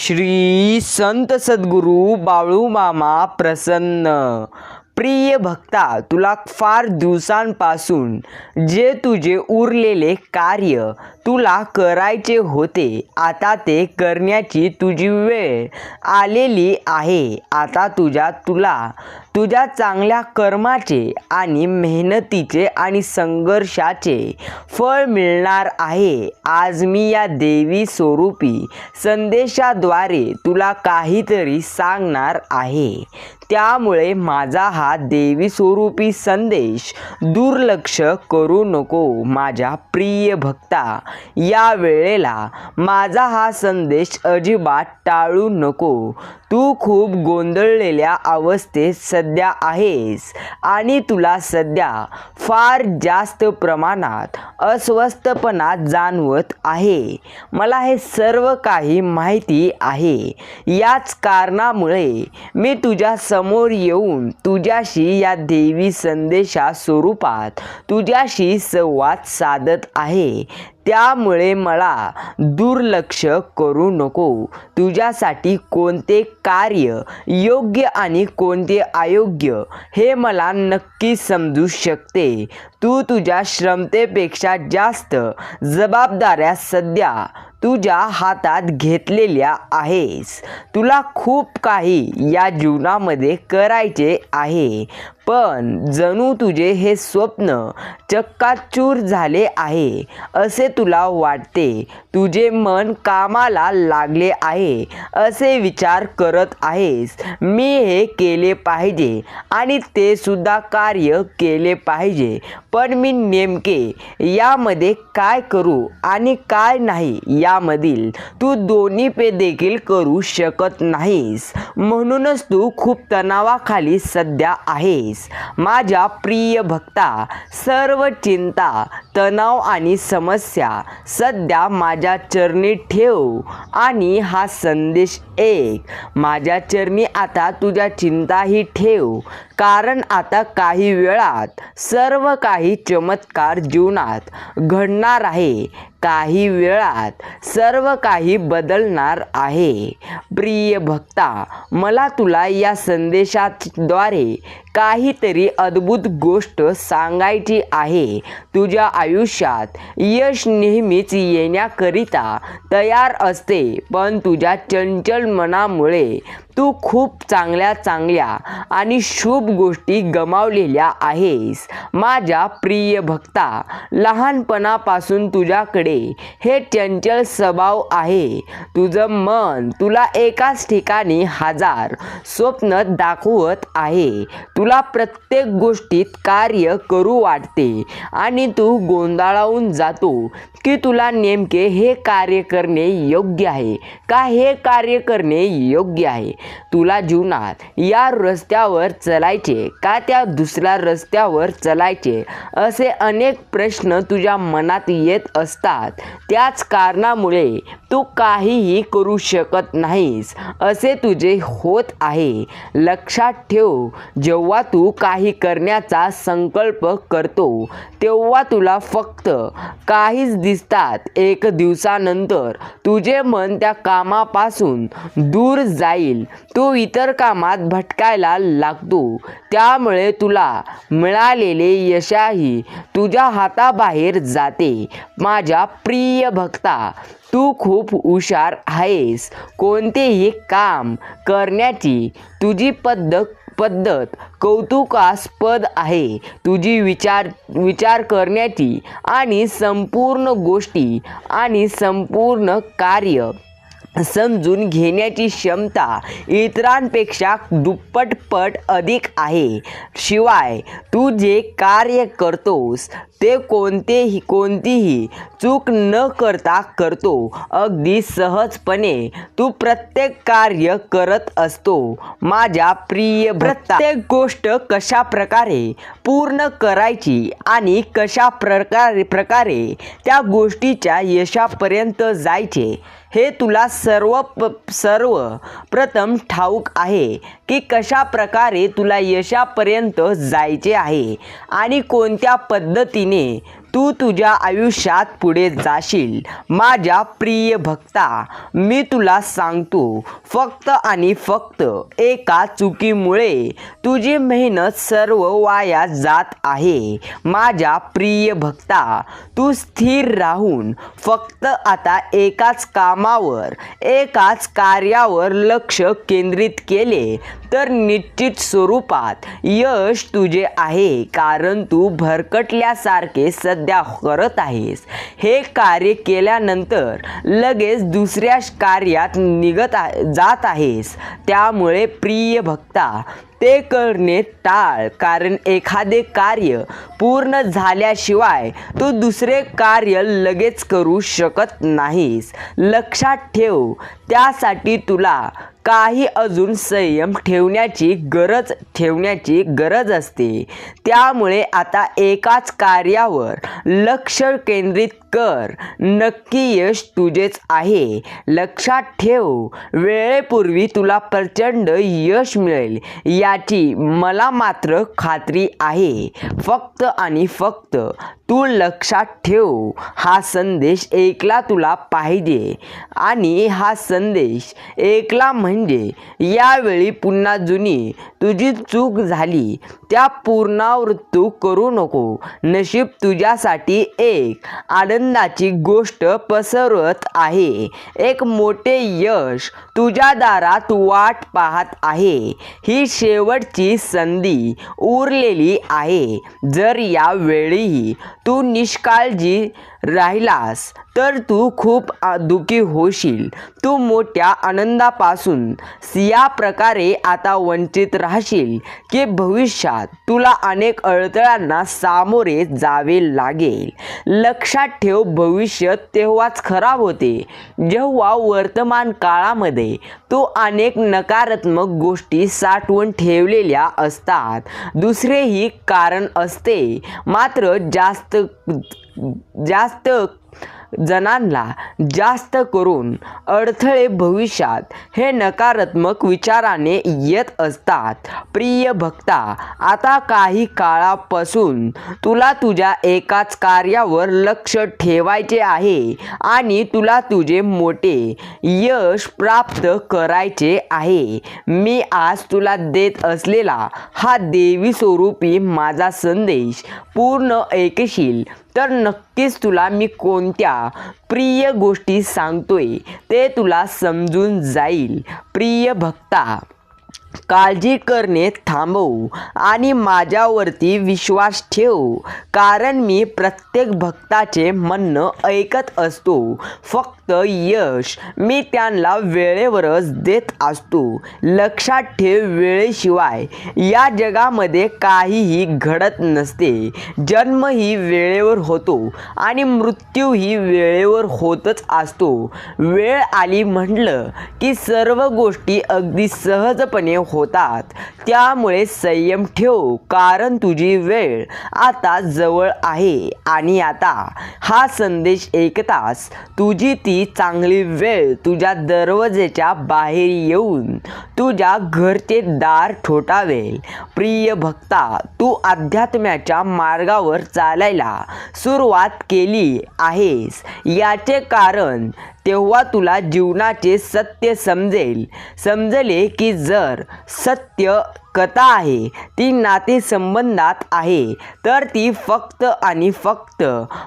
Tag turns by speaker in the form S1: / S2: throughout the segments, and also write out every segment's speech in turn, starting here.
S1: श्री संत सद्गुरू बाळू मामा प्रसन्न. प्रिय भक्ता तुला फार दिवसांपासून जे तुझे उरलेले कार्य तुला करायचे होते आता ते करण्याची तुझी वेळ आलेली आहे. आता तुझ्या तुला तुझ्या चांगल्या कर्माचे आणि मेहनतीचे आणि संघर्षाचे फळ मिळणार आहे. आज मी या देवी स्वरूपी संदेशाद्वारे तुला काहीतरी सांगणार आहे. त्यामुळे माझा हा देवी स्वरूपी संदेश दुर्लक्ष करू नको माझ्या प्रिय भक्ता. या वेळेला माझा हा संदेश अजिबात टाळू नको. तू खूप गोंधळलेल्या अवस्थेत सध्या आहेस आणि तुला सध्या फार जास्त प्रमाणात अस्वस्थपणा जाणवत आहे. मला हे सर्व काही माहिती आहे. याच कारणामुळे मी तुझ्या समोर येऊन तुझ्याशी या देवी संदेशा स्वरूपात तुझ्याशी संवाद साधत आहे. त्यामुळे मला दुर्लक्ष करू नको. तुझ्यासाठी कोणते कार्य योग्य आणि कोणते अयोग्य हे मला नक्की समजू शकते. तू तुझ्या श्रमतेपेक्षा जास्त जबाबदाऱ्या सध्या तुझ्या हातात घेतलेल्या आहेस. तुला खूप काही या जीवनामध्ये करायचे आहे. पण जणू तुझे हे स्वप्न चक्काचूर झाले आहे असे तुला वाटते. तुझे मन कामाला लागले आहे असे विचार करत आहेस. मी हे केले पाहिजे आणि ते सुद्धा कार्य केले पाहिजे. पण मी नेमके यामध्ये काय करू आणि काय नाही यामधील तू दोन्ही पे देखील करू शकत नाहीस. म्हणूनच तू खूप तणावाखाली सध्या आहेस. माझ्या प्रिय भक्ता सर्व चिंता तणाव आणि समस्या. सध्या माझ्या चरणी ठेव आणि हा संदेश एक. माझ्या चरणी आता तुझ्या चिंताही ठेव. कारण आता काही वेळात सर्व काही चमत्कार जीवनात घडणार आहे. काही वेळात सर्व काही बदलणार आहे. प्रिय भक्ता मला तुला या संदेशाद्वारे काहीतरी अद्भुत गोष्ट सांगायची आहे. तुझ्या आयुष्यात यश नेहमीच येण्याकरिता तयार असते. पण तुझ्या चंचल मनामुळे तू खूप चांगल्या चांगल्या आणि शुभ गोष्टी गमावलेल्या आहेस. माझ्या प्रिय भक्ता लहानपणापासून तुझ्याकडे हे चंचल स्वभाव आहे. तुझं मन तुला एकाच ठिकाणी हजार स्वप्न दाखवत आहे. तुला प्रत्येक गोष्टीत कार्य करू वाटते आणि तू गोंधळावून जातो की तुला नेमके हे कार्य करणे योग्य आहे का हे कार्य करणे योग्य आहे. तुला जीवनात या रस्त्यावर चलायचे का त्या दुसऱ्या रस्त्यावर चलायचे? असे अनेक प्रश्न तुझ्या मनात येत असतात. त्याच कारणामुळे तू काहीही करू शकत नाहीस. असे तुझे होत आहे. लक्षात ठेव जेव्हा तू काही करण्याचा संकल्प करतो तेव्हा तुला फक्त काहीच दिसतात. एक दिवसानंतर तुझे मन त्या कामापासून दूर जाईल. तू इतर कामात भटकायला लागतो. त्यामुळे तुला मिळालेले यशाही तुझ्या हाताबाहेर जाते. माझ्या प्रिय भक्ता तू खूप हुशार आहेस. कोणतेही काम करण्याची तुझी पद्धत पद्धत कौतुकास्पद आहे. तुझी विचार विचार करण्याची आणि संपूर्ण गोष्टी आणि संपूर्ण कार्य समजून घेण्याची क्षमता इतरांपेक्षा दुप्पटपट अधिक आहे. शिवाय तू जे कार्य करतोस ते कोणतेही कोणतीही चूक न करता करतो. अगदी सहजपणे तू प्रत्येक कार्य करत असतो. माझ्या प्रिय प्रत्येक गोष्ट कशा प्रकारे पूर्ण करायची आणि कशा प्रकारे प्रकारे त्या गोष्टीच्या यशापर्यंत जायचे हे तुला सर्व प सर्व प्रथम ठाऊक आहे. की कशा प्रकारे तुला यशापर्यंत जायचे आहे आणि कोणत्या पद्धतीने तू तुझ्या आयुष्यात पुढे जाशील. माझ्या प्रिय भक्ता मी तुला सांगतो फक्त आणि फक्त एका चुकीमुळे तुझी मेहनत सर्व वाया जात आहे. माझ्या प्रिय भक्ता तू स्थिर राहून फक्त आता एकाच कामावर एकाच कार्यावर लक्ष केंद्रित केले. तर निश्चित स्वरूपात यश तुझे आहे कारण तू भरकटल्यासारखे सध्या करत आहेस. हे कार्य केल्यानंतर लगेच दुसऱ्या कार्यात निघत जात आहेस. त्यामुळे प्रिय भक्ता ते करणे टाळ कारण एखादे कार्य पूर्ण झाल्याशिवाय तू दुसरे कार्य लगेच करू शकत नाहीस. लक्षात ठेव त्यासाठी तुला काही अजून संयम ठेवण्याची गरज ठेवण्याची गरज असते. त्यामुळे आता एकाच कार्यावर लक्ष केंद्रित कर. नक्की यश तुझेच आहे. लक्षात ठेव. वेळेपूर्वी तुला प्रचंड यश मिळेल. याची मला मात्र खात्री आहे. फक्त आणि फक्त तू लक्षात ठेव. हा संदेश ऐकला तुला पाहिजे. आणि हा संदेश. ऐकला म्हणजे यावेळी पुन्हा जुनी. तुझी चूक झाली. त्या पूर्णावृत्तू करू नको. नशीब तुझ्यासाठी एक. आनंदाची गोष्ट पसरवत आहे. एक मोठे यश तुझ्या दारात वाट पाहत आहे. ही शेवटची संधी उरलेली आहे. जर यावेळीही तू निष्काळजी राहिलास तर तू खूप दुखी होशील. तू मोठ्या आनंदापासून या प्रकारे आता वंचित राहशील की भविष्यात तुला अनेक अडथळ्यांना सामोरे जावे लागेल. लक्षात ठेव भविष्य तेव्हाच खराब होते. जेव्हा वर्तमान काळामध्ये तो अनेक नकारात्मक गोष्टी साठवून ठेवलेल्या असतात दुसरेही कारण असते. मात्र जास्त जास्त जणांना जास्त करून अडथळे भविष्यात हे नकारात्मक विचाराने येत असतात. प्रिय भक्ता आता काही काळापासून तुला तुझ्या एकाच कार्यावर लक्ष ठेवायचे आहे आणि तुला तुझे मोठे यश प्राप्त करायचे आहे. मी आज तुला देत असलेला हा देवी स्वरूपी माझा संदेश पूर्ण ऐकशील तर नक्कीच तुला मी कोणत्या प्रिय गोष्टी सांगतोय ते तुला समजून जाईल. प्रिय भक्ता. काळजी करणे थांबव आणि माझ्यावरती विश्वास ठेव. कारण मी प्रत्येक भक्ताचे म्हणणं ऐकत असतो. फक्त यश मी त्यांना वेळेवरच देत असतो. लक्षात ठेव वेळेशिवाय. या जगामध्ये काहीही घडत नसते. जन्म ही वेळेवर होतो आणि मृत्यू ही वेळेवर होतच असतो. वेळ आली म्हटलं की सर्व गोष्टी अगदी सहजपणे होतात. त्यामुळे संयम ठेव कारण तुझी वेळ आता जवळ आहे. आणि आता हा संदेश ऐकताच तुझी ती चांगली वेळ तुझ्या दरवाजेच्या बाहेर येऊन तुझ्या घरचे दार ठोठावेल. प्रिय भक्ता तू अध्यात्म्याच्या मार्गावर चालायला सुरुवात केली आहेस. याचे कारण तेव्हा तुला जीवनाचे सत्य समजेल. समजले की जर सत्य कथा आहे. ती नाते संबंधात आहे. तर ती फक्त आणि फक्त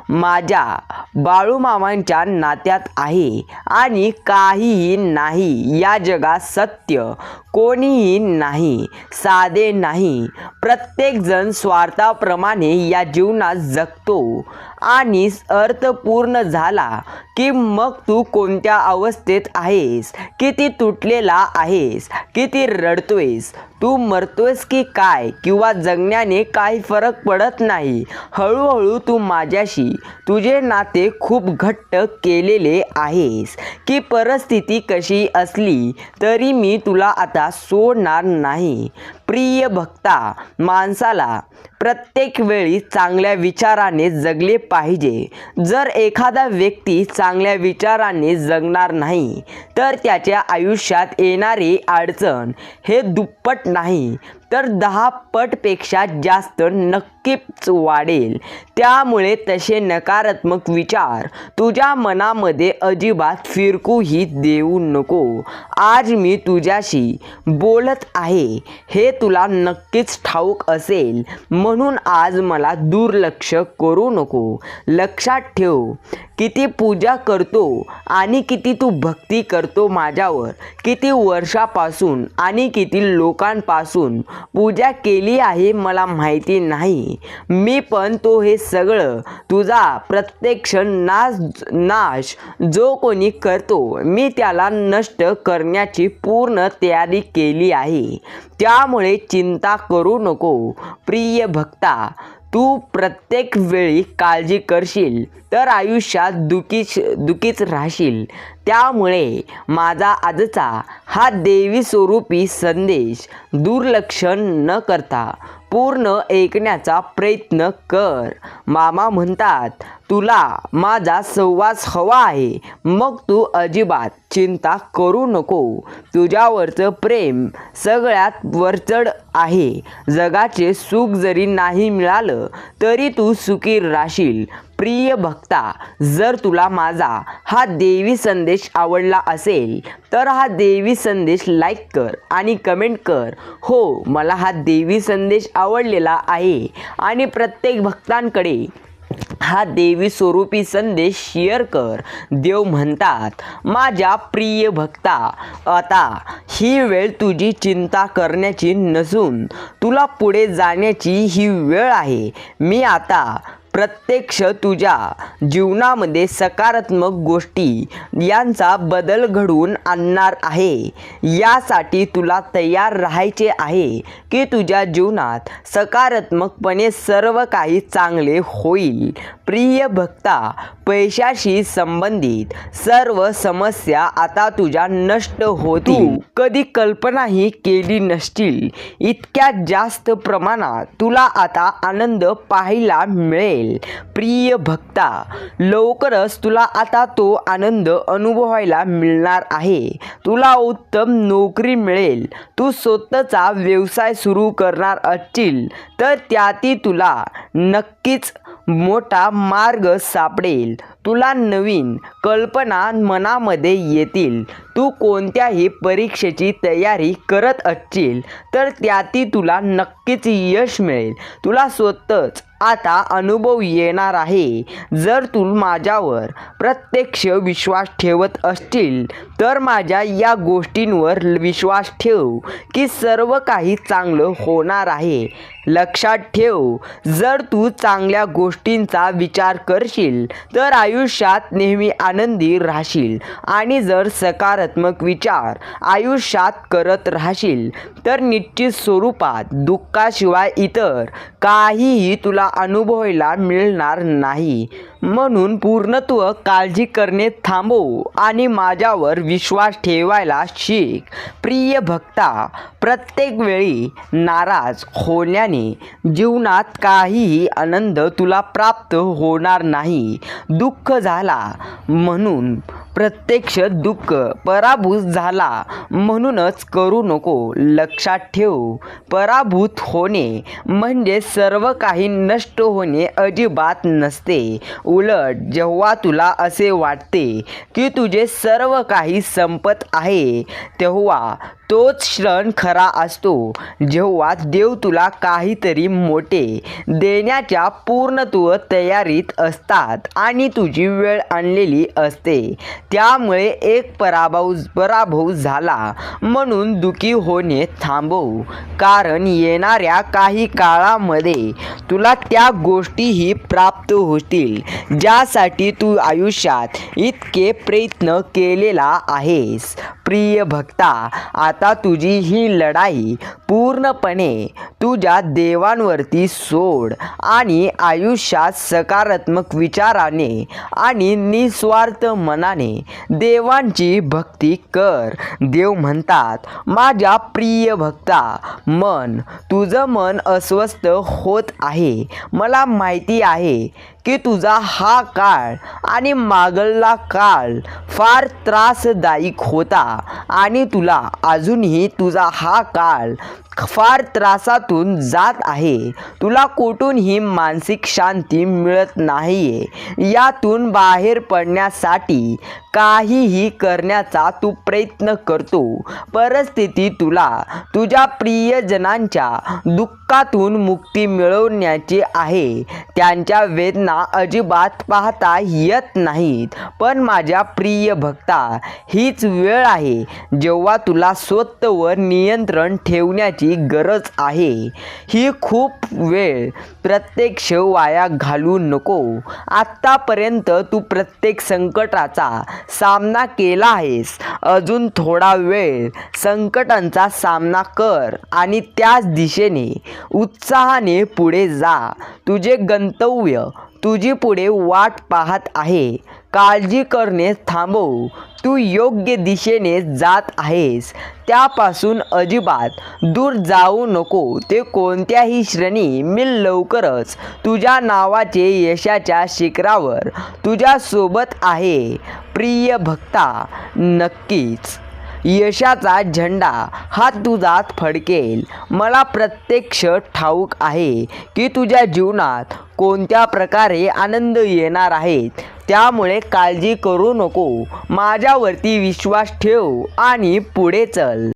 S1: माझ्या बाळूमामांच्या नात्यात आहे. आणि काहीही नाही. या जगात सत्य कोणीही नाही. साधे नाही. प्रत्येकजण स्वार्थाप्रमाणे या जीवनात जगतो. आणि अर्थ पूर्ण झाला की मग तू कोणत्या अवस्थेत आहेस? किती तुटलेला आहेस? किती रडतोयस? तू मरतोयस की काय किंवा जगण्याने काही फरक पडत नाही. हळूहळू तू माझ्याशी तुझे नाते खूप घट्ट केलेले आहेस. की परिस्थिती कशी असली तरी मी तुला आता सोडणार नाही. प्रिय भक्ता माणसाला प्रत्येक वेळी चांगल्या विचाराने जगले पाहिजे. जर एखादा व्यक्ती चांगल्या विचाराने जगणार नाही तर त्याच्या आयुष्यात येणारी अडचण हे दुप्पट नाही. तर दहा पटपेक्षा जास्त नक्कीच वाढेल त्यामुळे तसे नकारात्मक विचार तुझ्या मनामध्ये अजिबात फिरकूही देऊ नको. आज मी तुझ्याशी बोलत आहे हे तुला नक्कीच ठाऊक असेल. म्हणून आज मला दुर्लक्ष करू नको. लक्षात ठेव किती पूजा करतो आणि किती तू भक्ती करतो माझ्यावर किती वर्षापासून आणि किती लोकांपासून पूजा केली आहे मला माहिती नाही. मी पण तो हे सगळं तुझा प्रत्यक्ष नाश नाश जो कोणी करतो मी त्याला नष्ट करण्याची पूर्ण तयारी केली आहे. त्यामुळे चिंता करू नको प्रिय भक्ता. तू प्रत्येक वेळी काळजी करशील तर आयुष्यात दुखीच दुखीच राहशील. त्यामुळे माझा आजचा हा देवी स्वरूपी संदेश दुर्लक्ष न करता पूर्ण ऐकण्याचा प्रयत्न कर. मामा म्हणतात तुला माझा सहवास हवा आहे. मग तू अजिबात चिंता करू नको. तुझ्यावरचं प्रेम सगळ्यात वरचढ आहे. जगाचे सुख जरी नाही मिळालं तरी तू सुखी राहशील. प्रिय भक्ता जर तुला माझा हा देवी संदेश आवडला असेल तर हा देवी संदेश लाईक कर आणि कमेंट कर. हो मला हा देवी संदेश आवडलेला आहे आणि प्रत्येक भक्तांकडे हा देवी स्वरूपी संदेश शेअर कर. देव म्हणतात माझ्या प्रिय भक्ता आता ही वेळ तुझी चिंता करण्याची नसून तुला पुढे जाण्याची ही वेळ आहे. मी आता प्रत्यक्ष तुझ्या जीवनामध्ये सकारात्मक गोष्टी यांचा बदल घडवून आणणार आहे. यासाठी तुला तयार राहायचे आहे की तुझ्या जीवनात सकारात्मकपणे सर्व काही चांगले होईल. प्रिय भक्ता पैशाशी संबंधित सर्व समस्या आता तुझ्या नष्ट होतील. कधी कल्पनाही केली नसतील. इतक्या जास्त प्रमाणात तुला आता आनंद पाहायला मिळेल. प्रिय भक्ता लवकरच तुला आता तो आनंद अनुभवायला मिळणार आहे. तुला उत्तम नोकरी मिळेल. तू स्वतःचा व्यवसाय सुरू करणार असशील तर त्यातही तुला नक्कीच मोठा मार्ग सापडेल. तुला नवीन कल्पना मनामध्ये येतील. तू कोणत्याही परीक्षेची तयारी करत असशील तर त्यातही तुला नक्कीच यश मिळेल. तुला स्वतःच आता अनुभव येणार आहे. जर तू माझ्यावर प्रत्यक्ष विश्वास ठेवत असतील तर माझ्या या गोष्टींवर विश्वास ठेव की सर्व काही चांगलं होणार आहे. लक्षात ठेव जर तू चांगल्या गोष्टींचा विचार करशील तर आयुष्यात नेहमी आनंदी राहशील. आणि जर सकारात्मक विचार आयुष्यात करत राहशील तर निश्चित स्वरूपात दुःखाशिवाय इतर काहीही तुला अनुभवायला मिळणार नाही. म्हणून पूर्णत्व काळजी करणे थांबव आणि माझ्यावर विश्वास ठेवायला शिक. प्रिय भक्ता प्रत्येक वेळी नाराज होण्याने जीवनात काहीही आनंद तुला प्राप्त होणार नाही. दुःख झाला म्हणून प्रत्यक्ष दुःख पराभूत झाला म्हणूनच करू नको लक्षात ठेव. पराभूत होणे म्हणजे सर्व काही नष्ट होणे अजिबात नसते. उलट जेव्हा तुला असे वाटते की तुझे सर्व काही संपत आहे तेव्हा तोच क्षण खरा असतो जेव्हा देव तुला काहीतरी मोठे देण्याच्या पूर्णत्व तयारीत असतात आणि तुझी वेळ आणलेली असते. त्यामुळे एक पराभव पराभव झाला. म्हणून दुखी होणे थांबव. कारण येणाऱ्या काही काळामध्ये तुला त्या गोष्टीही प्राप्त होतील ज्यासाठी तू आयुष्यात इतके प्रयत्न केलेला आहेस. प्रिय भक्ता आता आता तुझी ही लढाई पूर्णपणे तुझ्या देवांवरती सोड आणि आयुष्यात सकारात्मक विचाराने आणि निस्वार्थ मनाने देवांची भक्ती कर. देव म्हणतात माझ्या प्रिय भक्ता मन तुझं मन अस्वस्थ होत आहे. मला माहिती आहे की तुझा हा काळ आणि मागला काळ फार त्रासदायक होता आणि तुला अजूनही तुझा हा काळ फार त्रासातून जात आहे. तुला कुठूनही मानसिक शांती मिळत नाहीये. यातून बाहेर पडण्यासाठी काहीही करण्याचा तू प्रयत्न करतो. परिस्थिती तुला तुझ्या प्रियजनांच्या दुःखातून मुक्ती मिळवण्याची आहे. त्यांच्या वेदना अजिबात पाहता येत नाहीत. पण माझ्या प्रिय भक्ता हीच वेळ आहे जेव्हा तुला स्वतःवर नियंत्रण ठेवण्याची गरज आहे. ही खूप वेळ प्रत्यक्ष वाया घालू नको. आत्तापर्यंत तू प्रत्येक संकटाचा सामना केला आहेस. अजून थोडा वेळ संकटांचा सामना कर आणि त्याच दिशेने उत्साहाने पुढे जा. तुझे गंतव्य तुझी पुढे वाट पाहत आहे. काळजी करणे थांबव. तू योग्य दिशेने जात आहेस. त्यापासून अजिबात दूर जाऊ नको. ते कोणत्याही श्रेणी मी लवकरच तुझ्या नावाचे यशाच्या शिखरावर तुझ्यासोबत आहे. प्रिय भक्ता नक्कीच. यशाचा झेंडा हा तुझात फडकेल. मला प्रत्यक्ष ठाऊक आहे की तुझ्या जीवनात कोणत्या प्रकारे आनंद येणार आहेत त्यामुळे काळजी करू नको. माझ्यावरती विश्वास ठेव आणि पुढे चल.